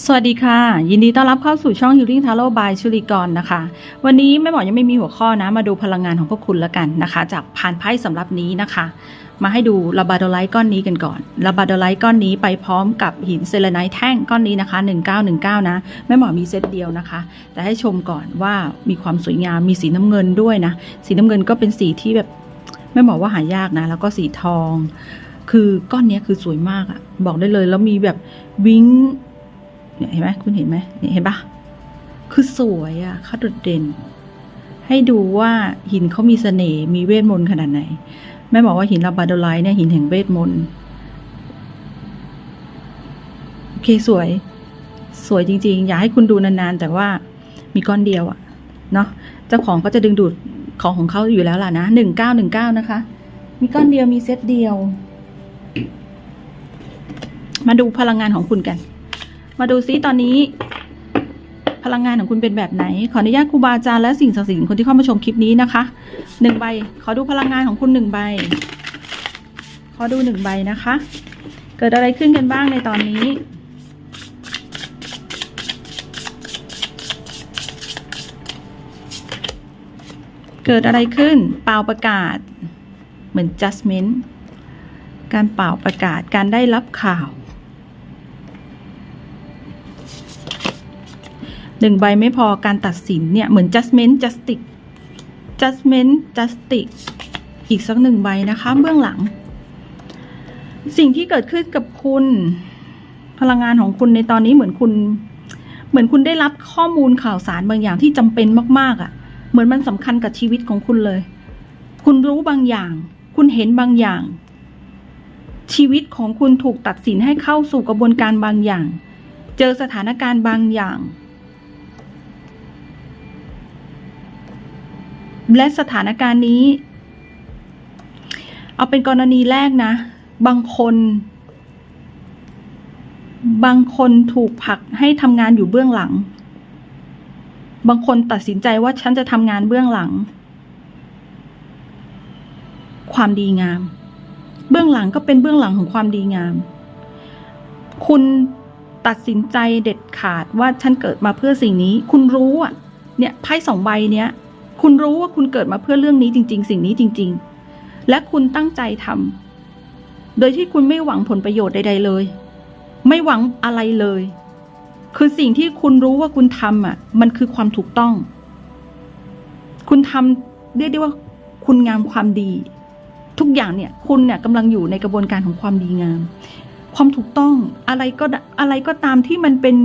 สวัสดีค่ะ ยินดีต้อนรับเข้าสู่ช่อง Healing Tarot by ชุลิกรนะคะ วันนี้แม่หมอยังไม่มีหัวข้อนะ มาดูพลังงานของพวกคุณละกันนะคะ จากผ่านไพ่สำหรับนี้นะคะ มาให้ดูลาบาโดไลท์ก้อนนี้กันก่อนลาบาโดไลท์ก้อนนี้ไปพร้อมกับหินเซเลไนท์แท่งก้อนนี้นะคะ 1919 นะแม่หมอมีเซตเดียวนะคะ แต่ให้ชมก่อนว่ามีความสวยงามมีสีน้ำเงินด้วยนะ สีน้ำเงินก็เป็นสีที่แบบแม่หมอว่าหายากนะ แล้วก็สีทอง คือก้อนนี้คือสวยมากอะบอกได้เลยแล้วมีแบบวิ้ง เนี่ยเห็นไหมคุณเห็นไหมเนี่ยเห็นปะคือสวยอะ่ะเขาโดดเด่น ให้ดูว่าหินเขามีเสน่ห์มีเวทมนต์ขนาดไหน แม่บอกว่าหินลาบาโดไลท์เนี่ยหินแห่งเวทมนต์โอเคสวย สวยจริง ๆ อยากให้คุณดูนานๆ แต่ว่ามีก้อนเดียวอะเนาะเจ้าของก็จะดึงดูดของของเขาอยู่แล้วล่ะนะหนึ่งเก้าหนึ่งเก้านะคะ มีก้อนเดียวมีเซตเดียว มาดูพลังงานของคุณกัน มาดูซิตอนนี้ พลังงานของคุณเป็นแบบไหน ขออนุญาตครูบาอาจารย์และสิ่งศักดิ์สิทธิ์คนที่เข้ามาชมคลิปนี้นะคะหนึ่งใบ ขอดูพลังงานของคุณหนึ่งใบ ขอดูหนึ่งใบนะคะ เกิดอะไรขึ้นกันบ้างในตอนนี้เกิดอะไรขึ้น เปล่าประกาศ เหมือน judgment การเปล่าประกาศ การได้รับข่าว หนึ่งใบไม่พอการตัดสินเนี่ย เหมือน judgment justice judgment justice อีกสักหนึ่งใบนะคะ เบื้องหลัง สิ่งที่เกิดขึ้นกับคุณ พลังงานของคุณในตอนนี้เหมือนคุณ เหมือนคุณได้รับข้อมูลข่าวสารบางอย่างที่จำเป็นมาก ๆอะ่ะ เหมือนมันสำคัญกับชีวิตของคุณเลย คุณรู้บางอย่าง คุณเห็นบางอย่าง ชีวิตของคุณถูกตัดสินให้เข้าสู่กระบวนการบางอย่าง เจอสถานการณ์บางอย่าง และสถานการณ์นี้ เอาเป็นกรณีแรกนะ บางคน บางคนถูกผลักให้ทำงานอยู่เบื้องหลัง บางคนตัดสินใจว่าฉันจะทำงานเบื้องหลัง ความดีงาม เบื้องหลังก็เป็นเบื้องหลังของความดีงาม คุณตัดสินใจเด็ดขาดว่าฉันเกิดมาเพื่อสิ่งนี้ คุณรู้อะ เนี่ยไพ่สองใบเนี้ย คุณรู้ว่าคุณเกิดมาเพื่อเรื่องนี้จริง ๆ สิ่งนี้จริง ๆ และคุณตั้งใจทำโดยที่คุณไม่หวังผลประโยชน์ใด ๆ เลย ไม่หวังอะไรเลย คือสิ่งที่คุณรู้ว่าคุณทำอะ มันคือความถูกต้อง คุณทำเรียกได้ว่าคุณงามความดี ทุกอย่างเนี่ย คุณเนี่ยกำลังอยู่ในกระบวนการของความดีงาม ความถูกต้องอะไรก็อะไรก็ตามที่มันเป็น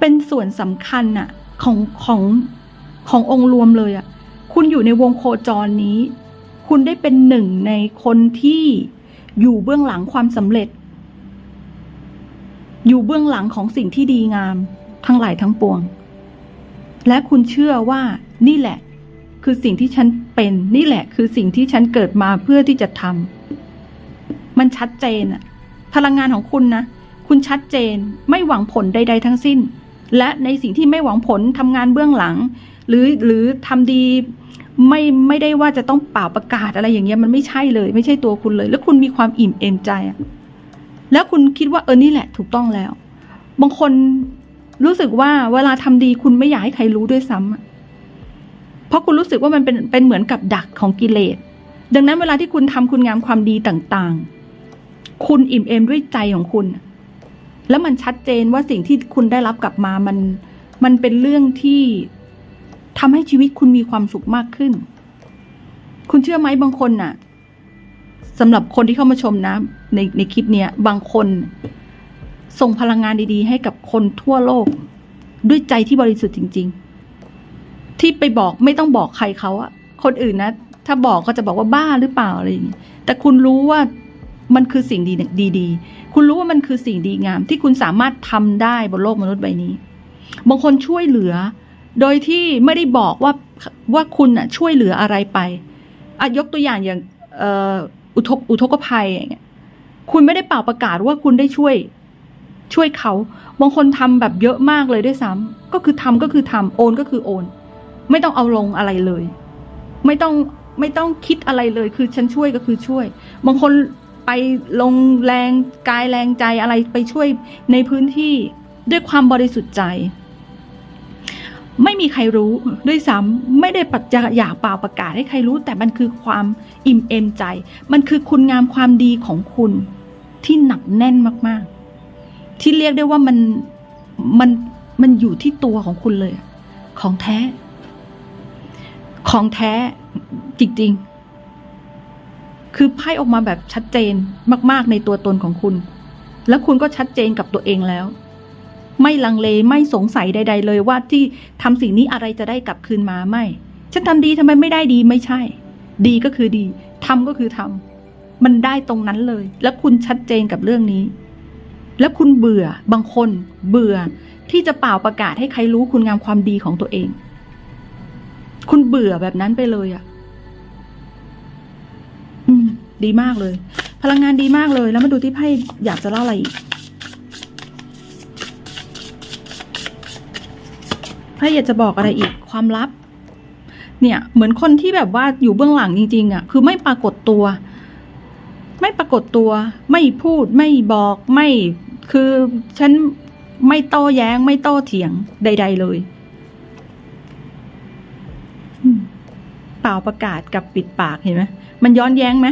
เป็นส่วนสำคัญอะของของ ขององค์รวมเลยอะคุณอยู่ในวงโคจรนี้ คุณได้เป็นหนึ่งในคนที่อยู่เบื้องหลังความสำเร็จ อยู่เบื้องหลังของสิ่งที่ดีงาม ทั้งหลายทั้งปวง และคุณเชื่อว่านี่แหละ คือสิ่งที่ฉันเป็นนี่แหละ คือสิ่งที่ฉันเกิดมาเพื่อที่จะทำมันชัดเจนอะพลังงานของคุณนะ คุณชัดเจนไม่หวังผลใด ๆ ทั้งสิ้น และในสิ่งที่ไม่หวังผลทำงานเบื้องหลัง หรือหรือทำดีไม่ไม่ได้ว่าจะต้องเป่าประกาศอะไรอย่างเงี้ยมันไม่ใช่เลย ไม่ใช่ตัวคุณเลย แล้วคุณมีความอิ่มเอมใจอะแล้วคุณคิดว่าเออนี่แหละถูกต้องแล้ว บางคนรู้สึกว่าเวลาทำดีคุณไม่อยากให้ใครรู้ด้วยซ้ำอะเพราะคุณรู้สึกว่ามันเป็นเป็นเหมือนกับดักของกิเลส ดังนั้นเวลาที่คุณทำคุณงามความดีต่างๆ คุณอิ่มเอมด้วยใจของคุณ แล้วมันชัดเจนว่าสิ่งที่คุณได้รับกลับมามัน มันเป็นเรื่องที่ทำให้ชีวิตคุณมีความสุขมากขึ้น คุณเชื่อไหมบางคนน่ะสำหรับคนที่เข้ามาชมนะ ในในคลิปเนี้ยบางคน ส่งพลังงานดี ๆ ให้กับคนทั่วโลก ด้วยใจที่บริสุทธิ์จริง ๆ ที่ไปบอกไม่ต้องบอกใครเขาอะคนอื่นนะ ถ้าบอกก็จะบอกว่าบ้าหรือเปล่าอะไรอย่างนี้แต่คุณรู้ว่า มันคือสิ่งดีดีๆ คุณรู้ว่ามันคือสิ่งดีงาม ที่คุณสามารถทำได้บนโลกมนุษย์ใบนี้ บางคนช่วยเหลือ โดยที่ไม่ได้บอกว่าว่าคุณอะช่วยเหลืออะไรไปอะยกตัวอย่างอย่างอุทกอุทกภัยอย่างเงี้ยคุณไม่ได้เป่าประกาศว่าคุณได้ช่วย ช่วยเขา บางคนทำแบบเยอะมากเลยด้วยซ้ำก็คือทำก็คือทำโอนก็คือโอน ไม่ต้องเอาลงอะไรเลย ไม่ต้องไม่ต้องคิดอะไรเลย คือฉันช่วยก็คือช่วย บางคน ไปลงแรงกายแรงใจอะไรไปช่วยในพื้นที่ด้วยความบริสุทธิ์ใจ ไม่มีใครรู้ด้วยซ้ำไม่ได้ปัจจอยากเปล่าประกาศให้ใครรู้ แต่มันคือความอิ่มเอมใจ มันคือคุณงามความดีของคุณที่หนักแน่นมากๆ ที่เรียกได้ว่ามันมันมันอยู่ที่ตัวของคุณเลย ของแท้ ของแท้จริงๆ คือไพ่ออกมาแบบชัดเจนมากๆในตัวตนของคุณ แล้วคุณก็ชัดเจนกับตัวเองแล้ว ไม่ลังเลไม่สงสัยใด ๆ เลยว่าที่ทำสิ่งนี้อะไรจะได้กลับคืนมาไม่ ฉันทำดีทำไมไม่ได้ดีไม่ใช่ ดีก็คือดีทำก็คือทำมันได้ตรงนั้นเลย แล้วคุณชัดเจนกับเรื่องนี้ แล้วคุณเบื่อบางคน เบื่อที่จะเป่าประกาศให้ใครรู้คุณงามความดีของตัวเอง คุณเบื่อแบบนั้นไปเลยอะ ดีมากเลย พลังงานดีมากเลย แล้วมาดูที่ไพ่อยากจะเล่าอะไรอีกไพ่อยากจะบอกอะไรอีกความลับ เนี่ยเหมือนคนที่แบบว่าอยู่เบื้องหลังจริง ๆอะ่ะคือไม่ปรากฏตัว ไม่ปรากฏตัว ไม่พูดไม่บอกไม่คือฉันไม่โต้แย้ง ไม่โต้เถียงใด ๆ เลยเปล่าประกาศกับปิดปากเห็นไหมมันย้อนแย้งไหม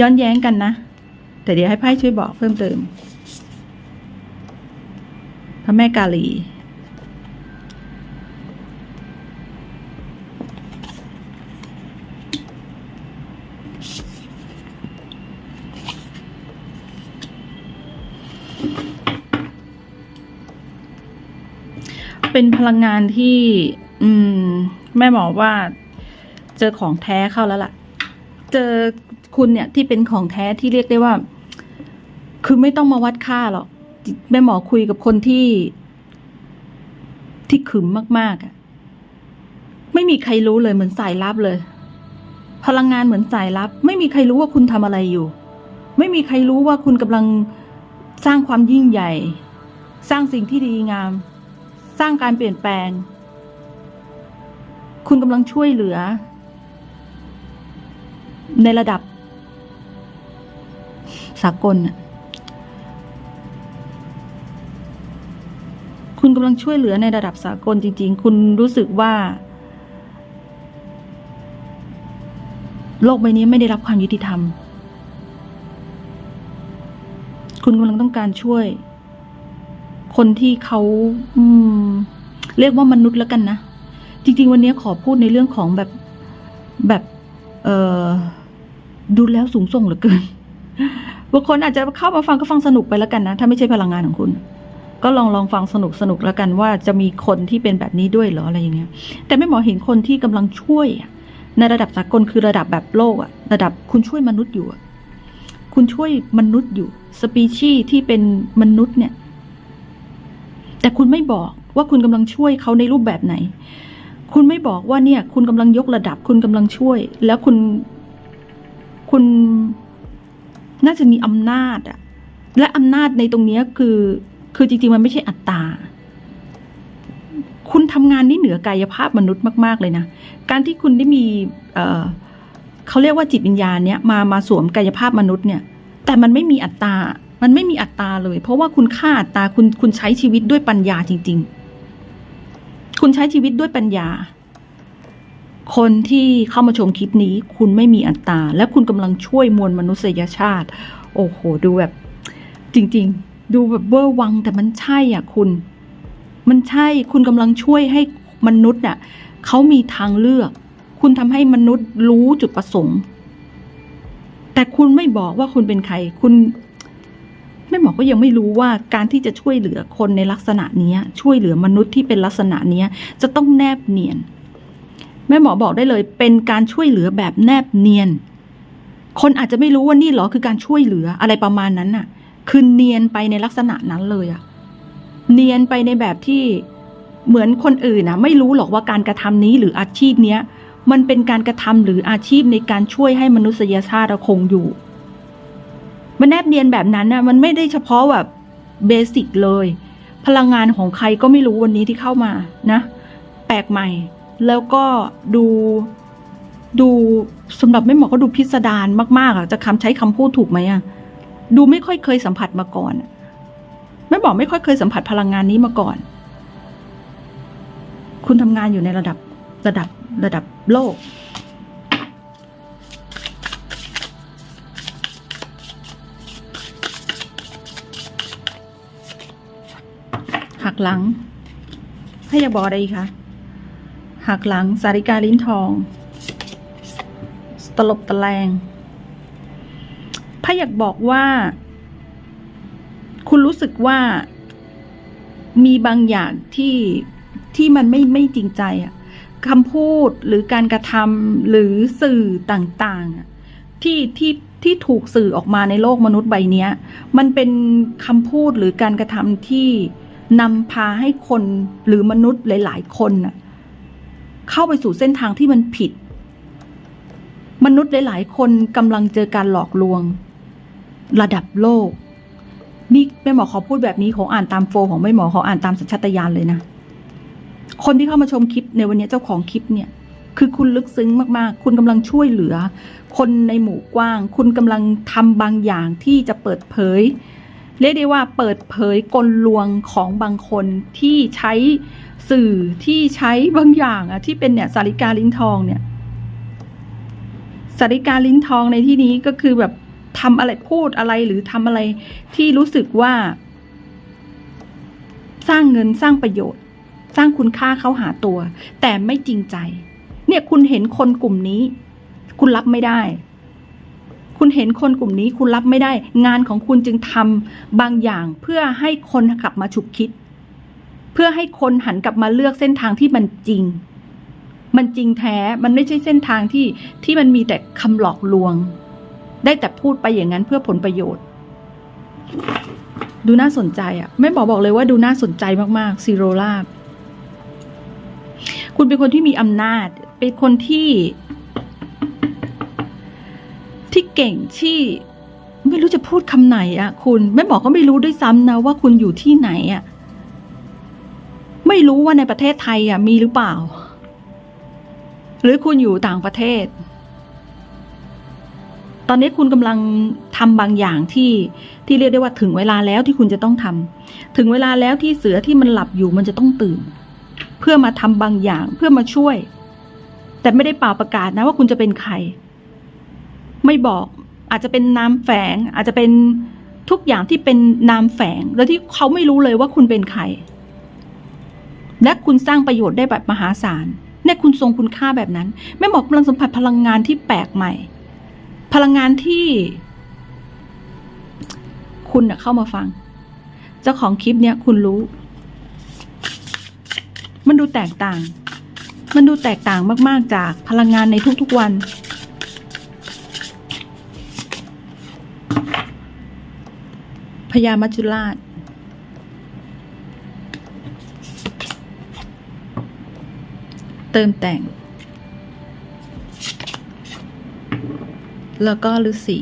ย้อนแย้งกันนะ แต่เดี๋ยวให้ไพ่ช่วยบอกเพิ่มเติมพระแม่กาลี เป็นพลังงานที่ อืม แม่หมอว่า เจอของแท้เข้าแล้วล่ะ เจอ คุณเนี่ยที่เป็นของแท้ที่เรียกได้ว่า คือไม่ต้องมาวัดค่าหรอกแม่หมอคุยกับคนที่ ที่ขึมมากๆอะไม่มีใครรู้เลยเหมือนสายลับเลย พลังงานเหมือนสายลับ ไม่มีใครรู้ว่าคุณทำอะไรอยู่ ไม่มีใครรู้ว่าคุณกำลังสร้างความยิ่งใหญ่ สร้างสิ่งที่ดีงาม สร้างการเปลี่ยนแปลง คุณกำลังช่วยเหลือ ในระดับ สากลน่ะคุณกำลังช่วยเหลือในระดับสากลจริง ๆ คุณรู้สึกว่า โลกใบนี้ไม่ได้รับความยุติธรรม คุณกำลังต้องการช่วย คนที่เขาเรียกว่ามนุษย์แล้วกันนะ จริง ๆ วันนี้ขอพูดในเรื่องของแบบแบบ เออดูแล้วสูงส่งเหลือเกิน บางคนอาจจะเข้ามาฟังก็ฟังสนุกไปแล้วกันนะ ถ้าไม่ใช่พลังงานของคุณ ก็ลองลองฟังสนุกสนุกแล้วกันว่าจะมีคนที่เป็นแบบนี้ด้วยเหรออะไรอย่างเงี้ย แต่ไม่หมอเห็นคนที่กำลังช่วยในระดับสากลคือระดับแบบโลกอะระดับคุณช่วยมนุษย์อยู่คุณช่วยมนุษย์อยู่ สปีชีส์ที่เป็นมนุษย์เนี่ย แต่คุณไม่บอกว่าคุณกำลังช่วยเขาในรูปแบบไหน คุณไม่บอกว่าเนี่ย คุณกำลังยกระดับ คุณกำลังช่วย แล้วคุณ คุณ น่าจะมีอำนาจอะและอำนาจในตรงนี้คือ คือจริงๆมันไม่ใช่อัตตา คุณทำงานนี่เหนือกายภาพมนุษย์มาก ๆ เลยนะ การที่คุณได้มีเอ่อเขาเรียกว่าจิตวิญญาณเนี้ยมามาสวมกายภาพมนุษย์เนี่ย แต่มันไม่มีอัตตา มันไม่มีอัตตาเลย เพราะว่าคุณค่าอัตตาคุณคุณใช้ชีวิตด้วยปัญญาจริง ๆ คุณใช้ชีวิตด้วยปัญญา คนที่เข้ามาชมคลิปนี้ คุณไม่มีอัตตา และคุณกำลังช่วยมวลมนุษยชาติ โอ้โห ดูแบบจริง ๆ ดูแบบเวอร์วังแต่มันใช่อะคุณ มันใช่คุณกำลังช่วยให้มนุษย์น่ะเขามีทางเลือก คุณทำให้มนุษย์รู้จุดประสงค์ แต่คุณไม่บอกว่าคุณเป็นใคร คุณไม่บอกก็ยังไม่รู้ว่าการที่จะช่วยเหลือคนในลักษณะนี้ช่วยเหลือมนุษย์ที่เป็นลักษณะนี้จะต้องแนบเนียน แม่หมอบอกได้เลย เป็นการช่วยเหลือแบบแนบเนียน คนอาจจะไม่รู้ว่านี่หรอคือการช่วยเหลืออะไรประมาณนั้นน่ะ คือเนียนไปในลักษณะนั้นเลยอะเนียนไปในแบบที่เหมือนคนอื่นนะไม่รู้หรอกว่าการกระทำนี้หรืออาชีพเนี้ย มันเป็นการกระทำหรืออาชีพในการช่วยให้มนุษยชาติคงอยู่ มันแนบเนียนแบบนั้นน่ะมันไม่ได้เฉพาะแบบเบสิกเลย พลังงานของใครก็ไม่รู้วันนี้ที่เข้ามานะ แปลกใหม่ แล้วก็ดูดูสำหรับแม่หมอก็ดูพิสดารมากๆอะจะคำใช้คำพูดถูกไหมอะดูไม่ค่อยเคยสัมผัสมาก่อนแม่หมอไม่ค่อยเคยสัมผัสพลังงานนี้มาก่อน คุณทำงานอยู่ในระดับระดับระดับโลก หักหลัง ให้อยาบอกอะไรอีกคะ หักหลัง สาริกาลิ้นทอง ตลบตะแลงถ้าอยากบอกว่า คุณรู้สึกว่ามีบางอย่างที่ที่มันไม่ไม่จริงใจอะคำพูดหรือการกระทำหรือสื่อต่างๆที่ที่ที่ถูกสื่อออกมาในโลกมนุษย์ใบนี้มันเป็นคำพูดหรือการกระทำที่นำพาให้คนหรือมนุษย์หลาย ๆ คนน่ะ เข้าไปสู่เส้นทางที่มันผิด มนุษย์หลาย ๆ คนกำลังเจอการหลอกลวง ระดับโลก นี่แม่หมอขอพูดแบบนี้ของอ่านตามโฟของแม่หมอขออ่านตามสัญชาตญาณเลยนะ คนที่เข้ามาชมคลิปในวันนี้เจ้าของคลิปเนี่ย คือคุณลึกซึ้งมาก ๆ คุณกำลังช่วยเหลือ คนในหมู่กว้าง คุณกำลังทำบางอย่างที่จะเปิดเผย เรียกได้ว่าเปิดเผยกลลวงของบางคนที่ใช้สื่อที่ใช้บางอย่างอะที่เป็นเนี่ยสาริกาลิ้นทองเนี่ยสาริกาลิ้นทองในที่นี้ก็คือแบบทำอะไรพูดอะไรหรือทำอะไรที่รู้สึกว่า สร้างเงินสร้างประโยชน์ สร้างคุณค่าเข้าหาตัว แต่ไม่จริงใจ เนี่ยคุณเห็นคนกลุ่มนี้ คุณรับไม่ได้ คุณเห็นคนกลุ่มนี้คุณรับไม่ได้ งานของคุณจึงทำบางอย่างเพื่อให้คนกลับมาฉุกคิด เพื่อให้คนหันกลับมาเลือกเส้นทางที่มันจริง มันจริงแท้ มันไม่ใช่เส้นทางที่ที่มันมีแต่คำหลอกลวง ได้แต่พูดไปอย่างนั้นเพื่อผลประโยชน์ ดูน่าสนใจอะแม่บอกบอกเลยว่าดูน่าสนใจมากๆซีโรลาบคุณเป็นคนที่มีอำนาจ เป็นคนที่ เก่งที่ ไม่รู้จะพูดคำไหนอะคุณแม่บอกก็ไม่รู้ด้วยซ้ำนะว่าคุณอยู่ที่ไหนอะไม่รู้ว่าในประเทศไทยอะมีหรือเปล่า หรือคุณอยู่ต่างประเทศ ตอนนี้คุณกำลังทำบางอย่างที่ที่เรียกได้ว่าถึงเวลาแล้วที่คุณจะต้องทำถึงเวลาแล้วที่เสือที่มันหลับอยู่มันจะต้องตื่น เพื่อมาทำบางอย่างเพื่อมาช่วย แต่ไม่ได้เป่าประกาศนะว่าคุณจะเป็นใคร ไม่บอก อาจจะเป็นนามแฝง อาจจะเป็นทุกอย่างที่เป็นนามแฝง แล้วที่เขาไม่รู้เลยว่าคุณเป็นใคร และคุณสร้างประโยชน์ได้แบบมหาศาลเนี่ยคุณทรงคุณค่าแบบนั้นแม่หมอกกำลังสัมผัสพลังงานที่แปลกใหม่ พลังงานที่ คุณน่ะเข้ามาฟัง เจ้าของคลิปเนี้ยคุณรู้ มันดูแตกต่าง มันดูแตกต่างมาก ๆ จากพลังงานในทุก ๆ วัน พญามัจจุราช เติมแต่ง แล้วก็ฤาษี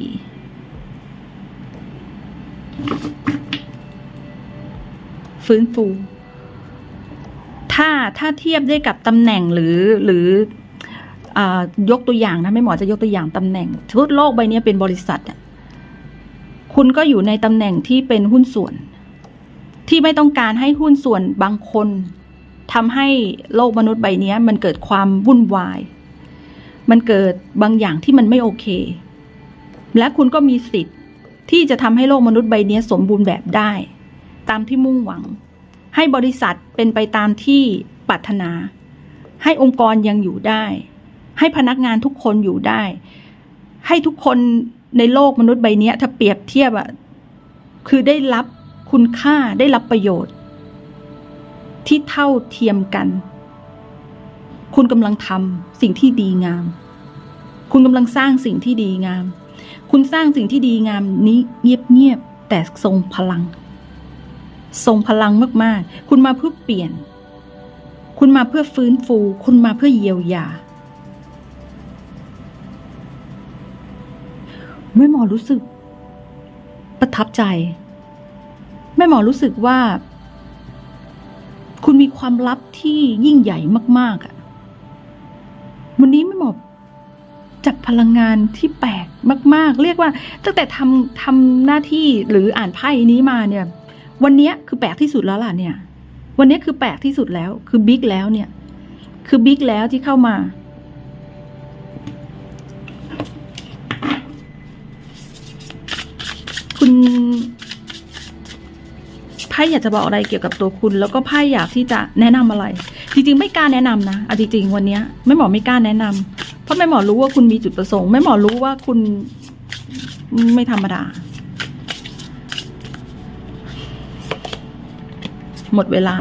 ฟื้นฟู ถ้าถ้าเทียบได้กับตำแหน่งหรือหรืออยกตัวอย่างนะไม่หมอจะยกตัวอย่างตำแหน่งทุกโลกใบนี้เป็นบริษัทอะ คุณก็อยู่ในตำแหน่งที่เป็นหุ้นส่วน ที่ไม่ต้องการให้หุ้นส่วนบางคนทำให้โลกมนุษย์ใบนี้มันเกิดความวุ่นวาย มันเกิดบางอย่างที่มันไม่โอเค และคุณก็มีสิทธิ์ที่จะทำให้โลกมนุษย์ใบนี้สมบูรณ์แบบได้ ตามที่มุ่งหวัง ให้บริษัทเป็นไปตามที่ปรารถนา ให้องค์กรยังอยู่ได้ ให้พนักงานทุกคนอยู่ได้ ให้ทุกคน ในโลกมนุษย์ใบนี้ถ้าเปรียบเทียบอะคือได้รับคุณค่าได้รับประโยชน์ ที่เท่าเทียมกัน คุณกำลังทำสิ่งที่ดีงาม คุณกำลังสร้างสิ่งที่ดีงาม คุณสร้างสิ่งที่ดีงามนี้เงียบๆแต่ทรงพลัง ทรงพลังมากๆ คุณมาเพื่อเปลี่ยน คุณมาเพื่อฟื้นฟู คุณมาเพื่อเยียวยา แม่หมอรู้สึก ประทับใจ แม่หมอรู้สึกว่า คุณมีความลับที่ยิ่งใหญ่มาก ๆอะวันนี้แม่หมอจับพลังงานที่แปลกมาก ๆ เรียกว่า ตั้งแต่ทำทำหน้าที่หรืออ่านไพ่นี้มาเนี่ย วันเนี้ยคือแปลกที่สุดแล้วล่ะเนี่ย วันเนี้ยคือแปลกที่สุดแล้ว คือบิ๊กแล้วเนี่ย คือบิ๊กแล้วที่เข้ามา คุณไพ่อยากจะบอกอะไรเกี่ยวกับตัวคุณ แล้วก็ไพ่อยากที่จะแนะนำอะไร จริงๆ ไม่กล้าแนะนำนะเอาจริงๆวันนี้ยแม่หมอไม่กล้าแนะนำเพราะแม่หมอรู้ว่าคุณมีจุดประสงค์แม่หมอรู้ว่าคุณไม่ธรรมดา หมดเวลา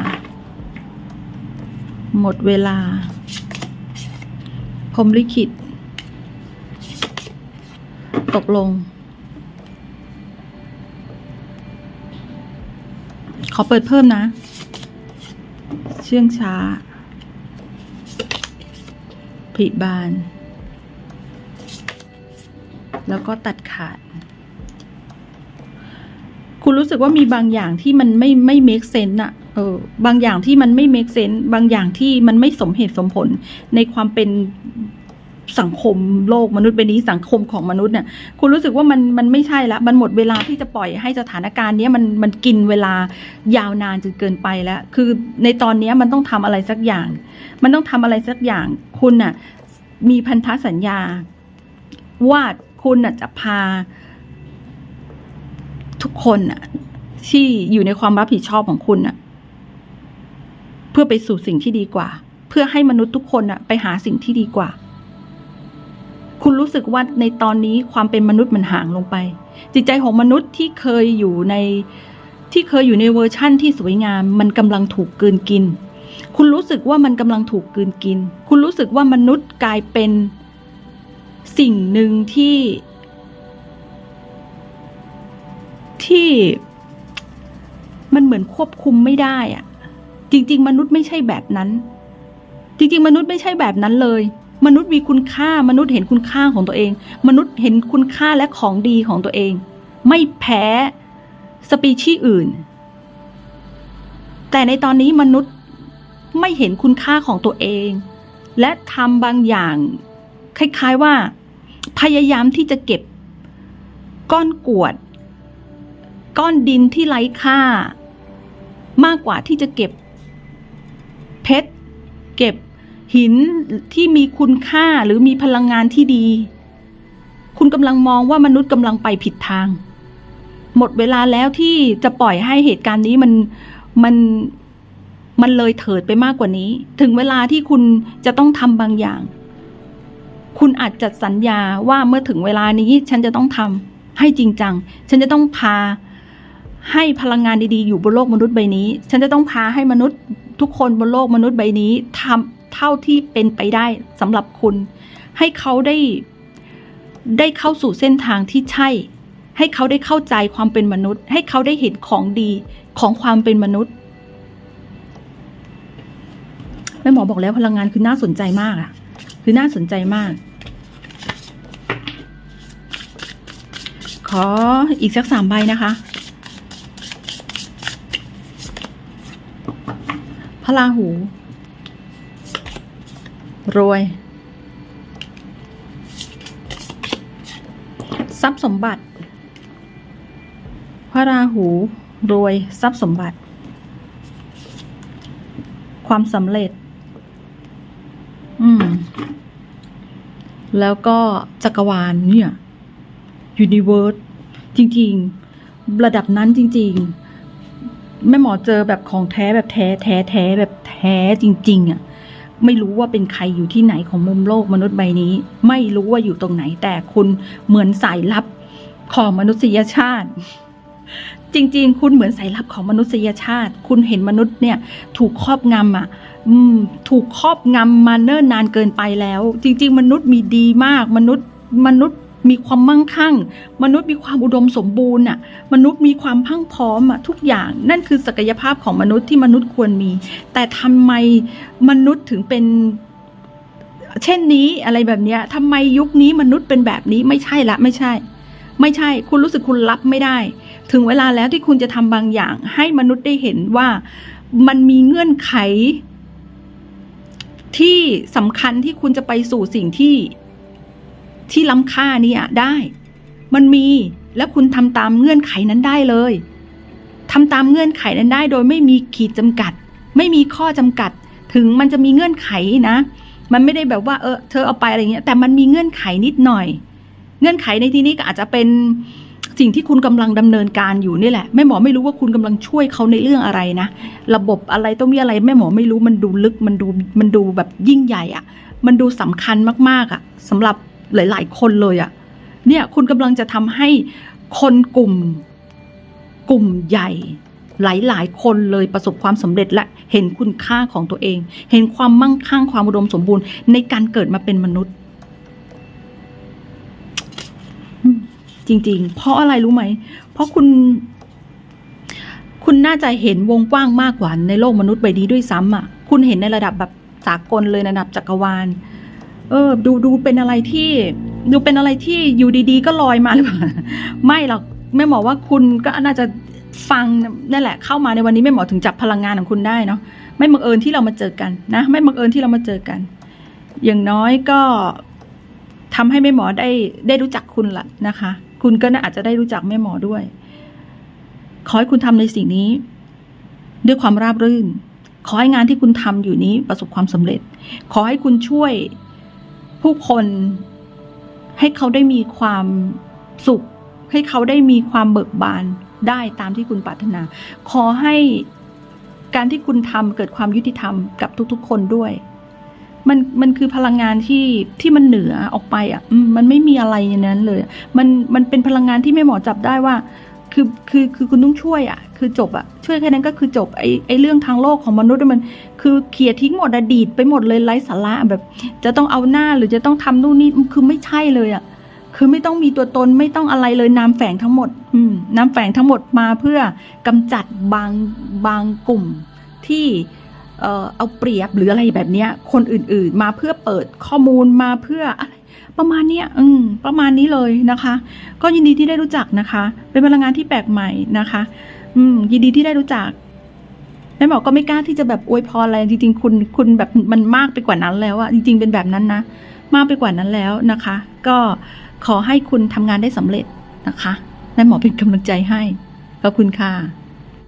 หมดเวลาพรมลิขิต ตกลง ขอเปิดเพิ่มนะ เชื่องช้าผลิบาน แล้วก็ตัดขาด คุณรู้สึกว่ามีบางอย่างที่มันไม่ไม่ make sense อะเออบางอย่างที่มันไม่ make sense บางอย่างที่มันไม่สมเหตุสมผลในความเป็น สังคมโลกมนุษย์ใบนี้สังคมของมนุษย์เนี่ยคุณรู้สึกว่ามันมันไม่ใช่ละมันหมดเวลาที่จะปล่อยให้สถานการณ์นี้มันมันกินเวลายาวนานจนเกินไปแล้ว คือในตอนนี้มันต้องทำอะไรสักอย่าง มันต้องทำอะไรสักอย่าง คุณน่ะมีพันธสัญญา ว่าคุณน่ะจะพา ทุกคนน่ะ ที่อยู่ในความรับผิดชอบของคุณน่ะ เพื่อไปสู่สิ่งที่ดีกว่า เพื่อให้มนุษย์ทุกคนน่ะ ไปหาสิ่งที่ดีกว่า คุณรู้สึกว่าในตอนนี้ความเป็นมนุษย์มันห่างลงไป จิตใจของมนุษย์ที่เคยอยู่ในที่เคยอยู่ในเวอร์ชั่นที่สวยงาม มันกำลังถูกกืนกิน คุณรู้สึกว่ามันกำลังถูกกืนกิน คุณรู้สึกว่ามนุษย์กลายเป็นสิ่งหนึ่งที่ ที่มันเหมือนควบคุมไม่ได้อะจริง ๆ มนุษย์ไม่ใช่แบบนั้น จริง ๆ มนุษย์ไม่ใช่แบบนั้นเลย มนุษย์มีคุณค่ามนุษย์เห็นคุณค่าของตัวเอง มนุษย์เห็นคุณค่าและของดีของตัวเอง ไม่แพ้สปีชีส์อื่น แต่ในตอนนี้มนุษย์ไม่เห็นคุณค่าของตัวเอง และทำบางอย่าง คล้ายๆว่า พยายามที่จะเก็บ ก้อนกรวด ก้อนดินที่ไร้ค่า มากกว่าที่จะเก็บ เพชรเก็บ หินที่มีคุณค่าหรือมีพลังงานที่ดี คุณกำลังมองว่ามนุษย์กำลังไปผิดทาง หมดเวลาแล้วที่จะปล่อยให้เหตุการณ์นี้มันมันมันเลยเถิดไปมากกว่านี้ ถึงเวลาที่คุณจะต้องทำบางอย่าง คุณอาจจะสัญญาว่าเมื่อถึงเวลานี้ฉันจะต้องทำให้จริงจัง ฉันจะต้องพาให้พลังงานดีๆ อยู่บนโลกมนุษย์ใบนี้ ฉันจะต้องพาให้มนุษย์ทุกคนบนโลกมนุษย์ใบนี้ทำ เท่าที่เป็นไปได้สำหรับคุณ ให้เขาได้ได้เข้าสู่เส้นทางที่ใช่ ให้เขาได้เข้าใจความเป็นมนุษย์ ให้เขาได้เห็นของดีของความเป็นมนุษย์แม่หมอบอกแล้วพลังงานคือน่าสนใจมากอะคือน่าสนใจมาก ขออีกสักสามใบนะคะพระราหู รวย ทรัพย์สมบัติ พระราหู รวย ทรัพย์สมบัติ ความสำเร็จ อืม แล้วก็จักรวาลเนี่ยยูนิเวิร์สจริง ๆ ระดับนั้นจริง ๆ แม่หมอเจอแบบของแท้แบบแท้แท้แท้แบบแท้จริง ๆอะ ไม่รู้ว่าเป็นใครอยู่ที่ไหนของมุมโลกมนุษย์ใบนี้ ไม่รู้ว่าอยู่ตรงไหนแต่คุณเหมือนสายลับของมนุษยชาติ จริง ๆ คุณเหมือนสายลับของมนุษยชาติ คุณเห็นมนุษย์เนี่ย ถูกครอบงำอะอืมถูกครอบงำมาเนิ่นนานเกินไปแล้ว จริง ๆ มนุษย์มีดีมากมนุษย์มนุษย์ มีความมั่งคั่ง มนุษย์มีความอุดมสมบูรณ์อะมนุษย์มีความพรังพร้อมอะทุกอย่างนั่นคือศักยภาพของมนุษย์ที่มนุษย์ควรมี แต่ทำไมมนุษย์ถึงเป็นเช่นนี้อะไรแบบเนี้ยทำไมยุคนี้มนุษย์เป็นแบบนี้ไม่ใช่ละไม่ใช่ ไม่ใช่ คุณรู้สึกคุณรับไม่ได้ ถึงเวลาแล้วที่คุณจะทำบางอย่าง ให้มนุษย์ได้เห็นว่ามันมีเงื่อนไข ที่สำคัญที่คุณจะไปสู่สิ่งที่ ที่ล้ำค่านี่ได้ มันมีแล้วคุณทำตามเงื่อนไขนั้นได้เลยทำตามเงื่อนไขนั้นได้โดยไม่มีขีดจำกัด ไม่มีข้อจำกัด ถึงมันจะมีเงื่อนไขนะ มันไม่ได้แบบว่าเออเธอเอาไปอะไรเงี้ย แต่มันมีเงื่อนไขนิดหน่อย เงื่อนไขในที่นี้ก็อาจจะเป็นสิ่งที่คุณกำลังดำเนินการอยู่นี่แหละแม่หมอไม่รู้ว่าคุณกำลังช่วยเขาในเรื่องอะไรนะระบบอะไรต้องมีอะไรแม่หมอไม่รู้มันดูลึกมันดูมันดูแบบยิ่งใหญ่อะมันดูสำคัญมากๆอะสำหรับ หลาย ๆ คนเลยอะเนี่ยคุณกำลังจะทำให้คนกลุ่มกลุ่มใหญ่หลาย ๆ คนเลยประสบความสำเร็จและเห็นคุณค่าของตัวเอง เห็นความมั่งคั่งความอุดมสมบูรณ์ในการเกิดมาเป็นมนุษย์ จริง ๆ เพราะอะไรรู้ไหม เพราะคุณ คุณน่าจะเห็นวงกว้างมากกว่าในโลกมนุษย์ใบนี้ด้วยซ้ำอะ คุณเห็นในระดับแบบสากลเลยในระดับจักรวาล เออ ดูดูเป็นอะไรที่ ดูเป็นอะไรที่อยู่ดีๆ ก็ลอยมาหรือเปล่าไม่หรอกแม่หมอว่าคุณก็น่าจะฟังนั่นแหละ เข้ามาในวันนี้แม่หมอถึงจับพลังงานของคุณได้เนาะไม่บังเอิญที่เรามาเจอกันนะ ไม่บังเอิญที่เรามาเจอกัน อย่างน้อยก็ทำให้แม่หมอได้ได้รู้จักคุณละนะคะ คุณก็น่าอาจจะได้รู้จักแม่หมอด้วย ขอให้คุณทำในสิ่งนี้ ด้วยความราบรื่น ขอให้งานที่คุณทำอยู่นี้ประสบความสำเร็จ ขอให้คุณช่วย ผู้คนให้เขาได้มีความสุข ให้เขาได้มีความเบิกบานได้ตามที่คุณปรารถนา ขอให้การที่คุณทำเกิดความยุติธรรมกับทุกๆ คนด้วย มันมันคือพลังงานที่ที่มันเหนือออกไปอะมันไม่มีอะไรอย่างนั้นเลย มันมันเป็นพลังงานที่แม่หมอจับได้ว่า คือคือคือคุณต้องช่วยอะ คือจบอะ ช่วยแค่นั้นก็คือจบไอ้ไอ้เรื่องทางโลกของมนุษย์มัน คือเคลียทิ้งหมดอดีตไปหมดเลยไร้สาระแบบ จะต้องเอาหน้าหรือจะต้องทำนู่นนี่คือไม่ใช่เลยอะ คือไม่ต้องมีตัวตนไม่ต้องอะไรเลยนามแฝงทั้งหมด อืมนามแฝงทั้งหมดมาเพื่อกำจัดบางบางกลุ่มที่เอ่อเอาเปรียบหรืออะไรแบบเนี้ย คนอื่นๆ มาเพื่อเปิดข้อมูลมาเพื่ออะไร ประมาณเนี้ยอืมประมาณนี้เลยนะคะ ก็ยินดีที่ได้รู้จักนะคะ เป็นพลังงานที่แปลกใหม่นะคะ อืม ยินดีที่ได้รู้จักแม่หมอก็ไม่กล้าที่จะแบบอวยพรอะไรจริง ๆ คุณคุณแบบมันมากไปกว่านั้นแล้วอะจริง ๆ เป็นแบบนั้นนะมากไปกว่านั้นแล้วนะคะ ก็ขอให้คุณทำงานได้สำเร็จนะคะแม่หมอเป็นกำลังใจให้ขอบคุณค่ะ